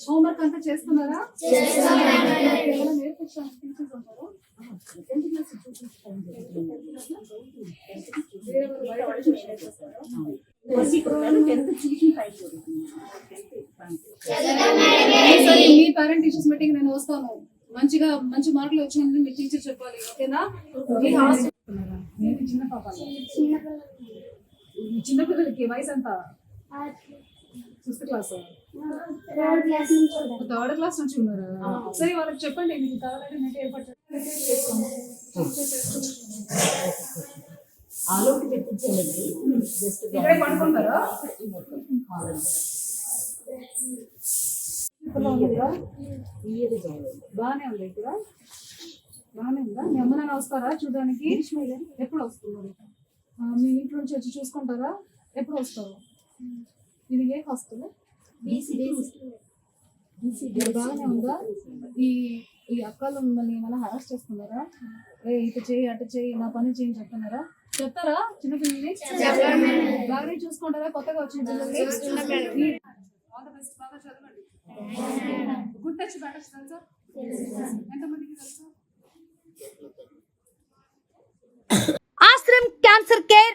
Homework అంతా చేస్తున్నారా? మీ parent teachers meeting నేను వస్తాను. మంచిగా మంచి మార్కులు వచ్చింది మీ టీచర్ చెప్పాలి ఓకేనా? చిన్న పిల్లలకి వయసు ఎంత? ఫిఫ్త్ క్లాస్ థర్డ్ క్లాస్ నుంచి ఉన్నారా. సరే వాళ్ళకి చెప్పండి మీకు కావాలంటే నేను ఏర్పాటు చేస్తాను. ఆలోకి తెప్పించాలండి జస్ట్ ఇక్కడే పడుకుంటారా? బాగానే ఉంది ఇక్కడ. బాగానే ఉందా? మీ అమ్మ నాన్న వస్తారా చూడడానికి? ఎప్పుడు వస్తున్నారు? మీ ఇంట్లో నుంచి వచ్చి చూసుకుంటారా? ఎప్పుడు వస్తారు? ఇది ఏ హాస్టల్ బాగానే ఉందా? ఈ ఈ అక్కలు మిమ్మల్ని ఏమైనా హరాస్ చేస్తున్నారా? ఏ ఇటు చేయి అటు చేయి నా పని చేయి చెప్తున్నారా? చెప్తారా? చిన్నపిల్లల్ని బాగానే చూసుకుంటారా? కొత్తగా వచ్చిన పిల్లల్ని? గుడ్ టచ్ తెలుసా? ఎంతమందికి తెలుసా Ashram cancer care